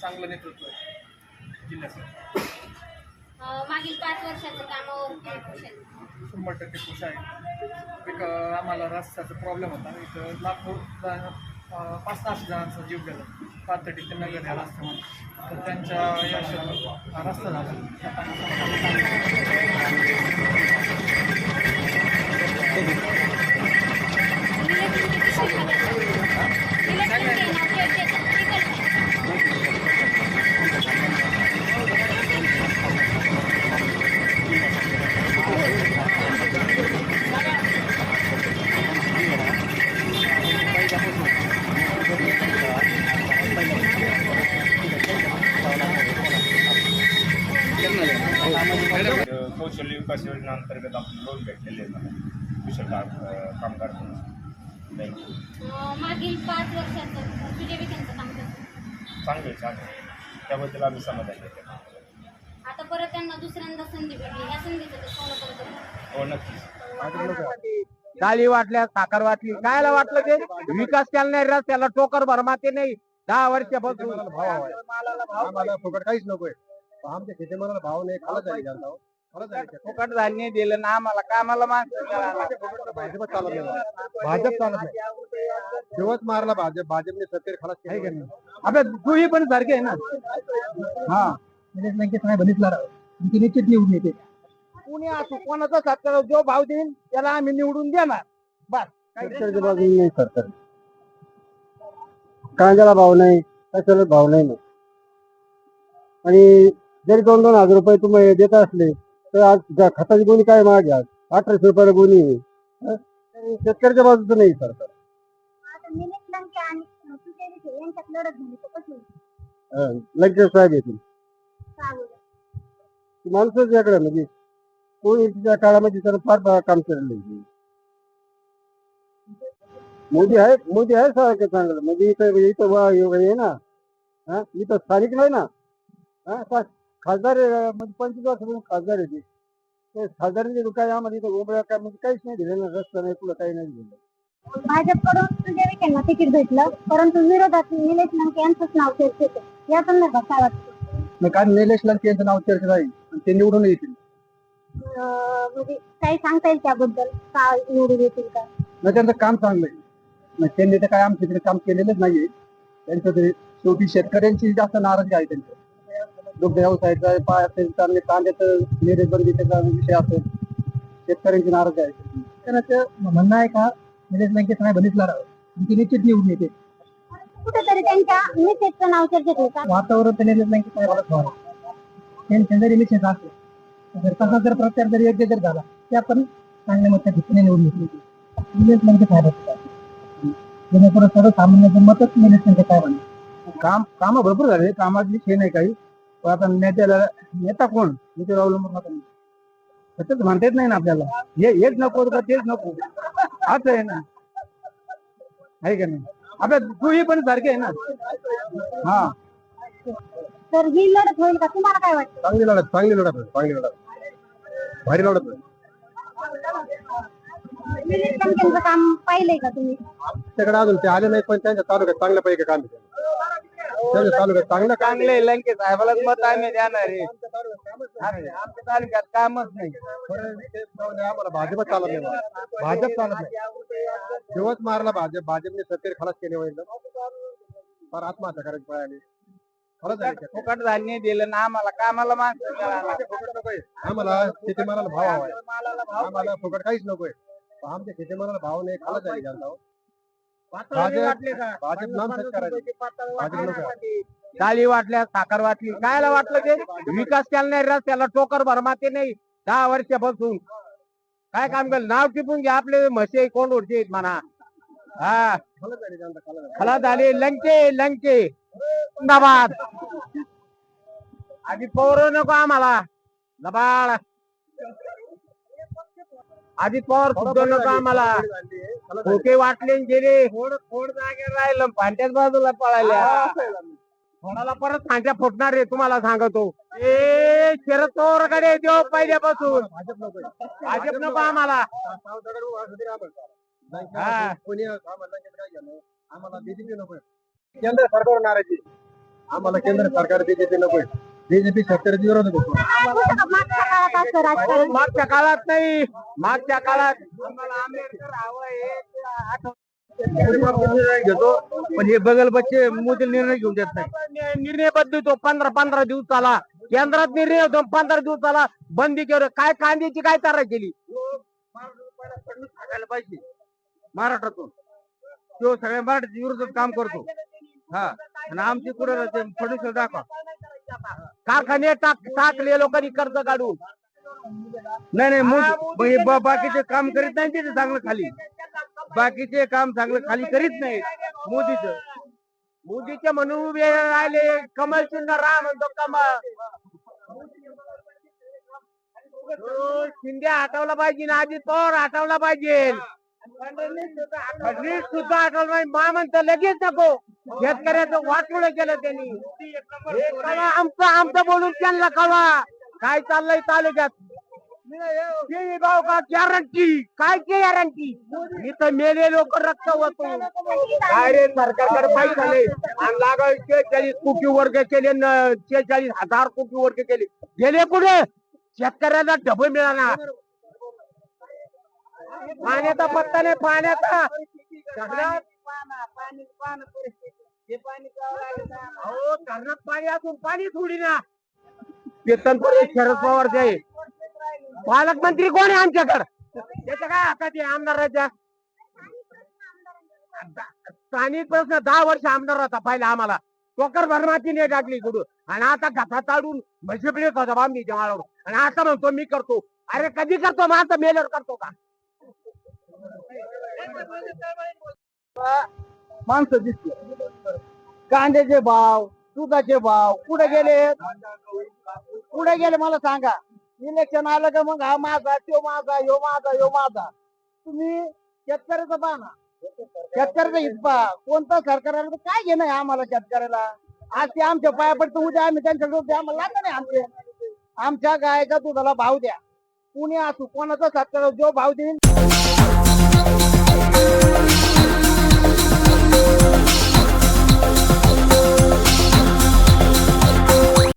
चांगलं नेतृत्व आहे जिल्ह्याचं मागील पाच वर्षाचं आहेत? शंभर टक्के खुश आहे. एक आम्हाला रस्त्याचा प्रॉब्लेम होता. इथं लाखो पाच सहाशे जणांचा जीव गेला. पाच ते नगर या रस्त्यामध्ये. तर त्यांच्या यशानं हा रस्ता झाला. इलेक्ट्रिक किती कौशल्य विकास योजनेअंतर्गत आपण लोन भेटलेले आहे कुशल कामगार मागील पाच वर्षाचं काम चांगलं आहे चांगलं आहे. त्याबद्दल आम्ही समाधानी आहे आता परत त्यांना दुसऱ्यांदा संधी भेटली. या संधीचं ते सोनं. हो नक्कीच. डाळी वाटल्या साखर वाटली. कायला वाटलं ते? विकास केला नाही रस्त्याला टोकर भरमाते नाही. दहा वर्षापासून आम्हाला फुकट काहीच नकोय आमच्या शेतीमालाला भाव नाही खाला जाईल फुकट धान्य दिलं ना आम्हाला. कामाला चालत नाही. भाजप चालत नाही. दिवस मारला भाजप. भाजपने सत्तेर खालास केली. का नाही? आपल्या तूही पण सारखे आहे ना? हा. निलेश लंकेश नाही बघितला ती निश्चित निवडून येते. कुणी असो कोणाचा सत्कार जो भाव देईल त्याला आम्ही निवडून देणार. बस. शेतकऱ्याच्या बाजूने नाही. सरकार. कांद्याला भाव नाही कशाला भाव नाही. आणि जरी दोन दोन हजार रुपये तुम्ही देत असले तर आज गा- खताची गोणी काय आहे आज अठराशे रुपयाला गोणी आहे. हं? शेतकऱ्याच्या बाजूचं नाही सरकार आता निलेश लंके आणि सुजय विखे यांच्यात लढत झाली तर कशी होईल? हं, लंकेश साहेब येतील का बरं? ती माणसंच याकडे म्हणजे कोणी तिच्या काळामध्ये तर फार बा- काम केलेलं आहे मोदी आहे मोदी आहे सारखं चांगलं मोदी इथं इथं वा- हे ना हा इथं स्थानिक नाही ना हा खासदार म्हणजे पंचवीस वर्षापासून खासदार आहे ते. ते खासदारांचे काय आम्हाला इथं गोबळ्या काय म्हणजे काहीच नाही दिलं ना रस्ता नाही पुढं काही नाही दिलं भाजपकडून सुजय विखेंना तिकीट भेटलं परंतु विरोधात निलेश लंके यांचंच नाव चर्चेत आहे. या संदर्भात काय वाटतं? मग काय निलेश लंके यांचं नाव चर्चेत आहे. आणि ते निवडून येतील. अं, म्हणजे काही सांगता येईल त्याबद्दल? का निवडून येतील का? नाही त्यांचं काम चांगलं आहे. नाही, त्यांनी तर काय आमच्या इकडे काम केलेलंच नाहीये. त्यांचं ते शेवटी शेतकऱ्यांची जास्त नाराजगी आहे त्यांचं. दुग्ध व्यवसायाचा पाय असेल चांगले कांद्याचं निर्बंधीचा विषय असेल शेतकऱ्यांची नाराजी आहे. शेतकऱ्याचं म्हणणं आहे का निलेश लंकेश नाही बघितला ती निश्चित निवडून येते कुठेतरी त्यांच्या मिसेसचं नाव चर्चेत वातावरण तर निलेश लंकेश नाही व्हावं त्यांच्या जरी मिसेस असेल जर तसा जर प्रचार जर योग्य जर झाला त्या पण चांगल्या मत ठिकाणी निवडून येते निलेश लंकेश आहे जेणेकरून सर्वसामान्याचं मतच निलेश लंकेश काय काम कामं भरपूर झाले कामाची हे नाही काही. पण आता नेत्याला नेता कोण? नेत्यावर अवलंबून राहतं. सतत म्हणता येत नाही ना आपल्याला. हे हेच नको का? तेच नको. असं आहे ना. आहे का नाही? आपल्या तूही पण सारखे आहे ना. हा. तर ही लढत होईल का? तुम्हाला काय वाटतं? चांगली लढत चांगली लढत चांगली लढत भारी लढत होईल. निलेश लंकेंचं काम पाहिलंय का तुम्ही? त्याकडे अजून ते आले नाही पण त्यांच्या तालुक्यात चांगल्यापैकी काम आहे. त्यांच्या तालुक्यात चांगलं काम आहे. चांगले लंके साहेबालाच मत आम्ही देणार आहे आमच्या तालुक्यात कामच नाही आम्हाला भाजपच चालत नाही. भाजप चालत नाही दिवस मारला भाजप भाजपने सत्तेर खलास केले वैल फार आत्महत्या करायची पाय आली खरंच आहे ते. फुकट धान्य दिलं ना आम्हाला कामाला माणसं मिळाला. फुकट नकोय आम्हाला शेतीमालाला भाव हवाय आम्हाला फुकट काहीच नकोय आमच्या शेतीमालाला भाव नाही खाला जाईल जनता हो. पातळी वाटली का? भाजप नाम सच करायचं. भाजप नको डाळी वाटल्या साखर वाटली. कायला वाटलं ते? विकास केला नाही रस्त्याला टोकर भरमाते नाही. दहा वर्षापासून. काय काम केलं? नाव टिपून घ्या आपले म्हशी कोण उडचे म्हणा. हा. खाला जाईल जनता खाला झाले. लंके लंके. जिंदाबाद. आधी पौर नको आम्हाला. दबाळ आधी पवार सुद्धा नको आम्हाला खोके वाटले गेले. फोड फोड जागेवर राहिलं फांट्याच बाजूला पळाल्या. कोणाला परत फांट्या फुटणार आहे तुम्हाला सांगतो. ए शरद पवारकडे देव पहिल्यापासून. भाजप नको आम्हाला. हा. बीजेपी केंद्र सरकार नाराजी आम्हाला केंद्र सरकार बीजेपी नको बीजेपी शेतकऱ्याच्या विरोधात होतो कुठं का मागच्या काळात असं राजकारण मागच्या काळात नाही. मागच्या काळात घेतो. पण हे बगल बच्चे मोदी निर्णय घेऊन देत नाही. निर्णय बदलतो पंधरा पंधरा दिवसाला. केंद्रात निर्णय होतो पंधरा दिवसाला बंदी केलं. काय कांद्याची काय तारा केली? पाहिजे महाराष्ट्रातून तो सगळ्या मराठीच्या विरोधात काम करतो. हा. आणि आमची कुठं फडणवीस दाखवा. कारखाने टाक टाकले लोकांनी कर्ज काढून. नाही नाही मग हे बा- बाकीचे काम करीत नाही तिथे चांगलं खाली. बाकीचे काम चांगलं खाली करीत नाही मोदीच मोदीचे. म्हणून उभे राहिले कमल चिन्ह राम म्हणतो कमल. तो शिंदे हटवला पाहिजे ना अजित पवार हटवला पाहिजे. फडणवीस सुद्धा हटवलं नाही मा म्हणतं लगेच नको. शेतकऱ्याचं वाटोळ केलं त्यांनी. हे कळवा आमचं आमचं बोलून त्यांना कळवा. काय चाललंय तालुक्यात? केळी भाव का गॅरंटी काय गॅरंटी इथं मेले लोक रक्त होतो काय रे सरकारकडे पाहिजे झाले आणि लागाव शेहेचाळीस कोटी वर्ग केले न शेहेचाळीस हजार कोटी वर्ग केले. गेले कुठे? शेतकऱ्याला डबे मिळाणार पाण्याचा पत्ता नाही पाण्याचा. धरणात पाणी असून पाणी थोडी ना. वेतन पण शरद पवारचे आहे पालकमंत्री कोण आहे आमच्याकडे? त्याच्या काय हातात आहे आमदाराच्या स्थानिक प्रश्न दहा वर्ष आमदार होता पहिला आम्हाला. टोकर भरमाची नाही टाकली कुठून आणि आता घसा चाडून म्हशीपडे होता बांबीच्या माळावर. आणि आता म्हणतो मी करतो. अरे कधी करतो? मग आता मेलर करतो का? माणसं दिसते कांद्याचे भाव दुधाचे भाव कुठे गेले? कुठे गेले मला सांगा. इलेक्शन आलं का मग हा माझा तो माझा यो माझा यो माझा. तुम्ही शेतकऱ्याचं पहा ना शेतकऱ्याचं हित पहा कोणतं सरकार आलं तर काय घेणं आहे आम्हाला शेतकऱ्याला? आज ते आमच्या पाया पडतं उद्या आम्ही त्यांच्या द्या आम्हाला लागत नाही आमचे. आमच्या गायचा दुधाला भाव द्या. कुणी असू कोणाचा सरकार जो भाव देईल